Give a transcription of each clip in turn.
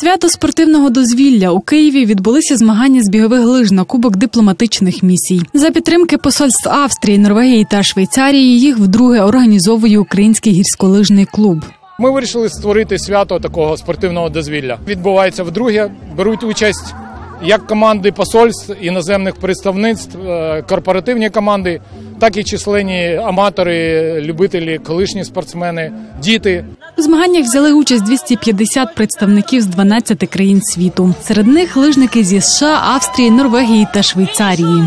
Свято спортивного дозвілля у Києві відбулися змагання з бігових лиж на кубок дипломатичних місій. За підтримки посольств Австрії, Норвегії та Швейцарії їх вдруге організовує Український гірськолижний клуб. Ми вирішили створити свято такого спортивного дозвілля. Відбувається вдруге. Беруть участь як команди посольств іноземних представництв, е, корпоративні команди, так і численні аматори, любителі, колишні спортсмени, діти. У змаганнях взяли участь 250 представників з 12 країн світу. Серед них лижники зі США, Австрії, Норвегії та Швейцарії.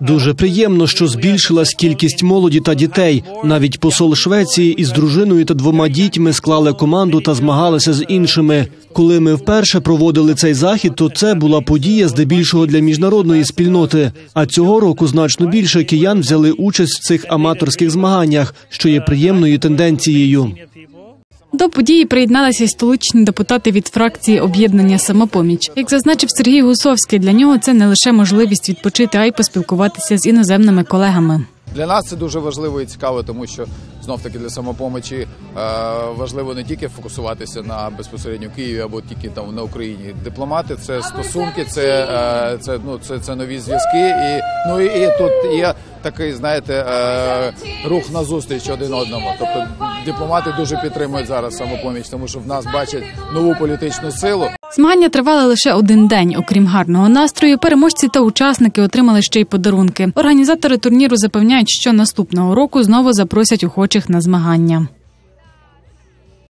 Дуже приємно, що збільшилась кількість молоді та дітей. Навіть посол Швеції із дружиною та двома дітьми склали команду та змагалися з іншими. Коли ми вперше проводили цей захід, то це була подія здебільшого для міжнародної спільноти. А цього року значно більше киян взяли участь в цих аматорських змаганнях, що є приємною тенденцією. До події приєдналися й столичні депутати від фракції об'єднання самопоміч. Як зазначив Сергій Гусовський, для нього це не лише можливість відпочити, а й поспілкуватися з іноземними колегами. Для нас це дуже важливо і цікаво, тому що знов таки для самопомочі е, важливо не тільки фокусуватися на безпосередньо Києві або тільки там на Україні. Дипломати це стосунки, це, е, це ну це, це нові зв'язки. І ну і, і тут є такий, знаєте, е, рух на зустріч один одному. Тобто дипломати дуже підтримують зараз самопоміч, тому що в нас бачать нову політичну силу. Змагання тривали лише один день. Окрім гарного настрою, переможці та учасники отримали ще й подарунки. Організатори турніру запевняють, що наступного року знову запросять охочих на змагання.